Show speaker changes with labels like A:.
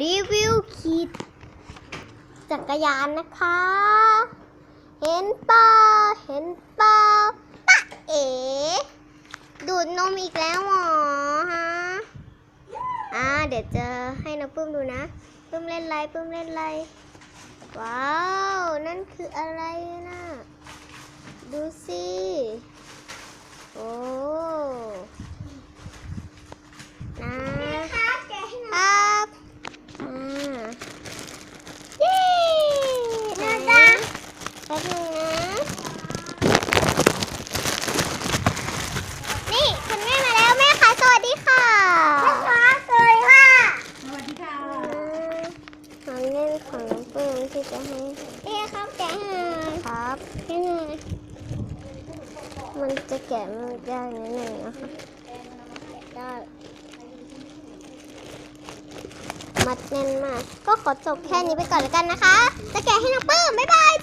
A: รีวิวขี่จักรยานนะคะ เห็นเปล่าเห็นเปล่าตะเอ๋ดูดนมอีกแล้วหรอฮะอ่าเดี๋ยวจะให้น้องปื้มดูนะปื้มเล่นไรปื้มเล่นไรว้าว นั่นคืออะไรนะดูสิ โอ้นะครับครับอ่าเย้นะจ๊ะแป๊บนึงนะ นี่คุณแม่มาแล้วแม่คะสวัสดีค่ะแม่คะสวัสดีค่ะ
B: สวัสดีค่ะ
A: ของเล่นของน้องปื้มที่จะให้พี่ครับแกะให้หน่อยครับให้หน่อยมันจะแกะมันยากนิดหนึ่งนะคะได้มัดแน่นมาก ก็ขอจบแค่นี้ไปก่อนแล้วกันนะคะ จะแกะให้น้องปื้มบ๊ายบาย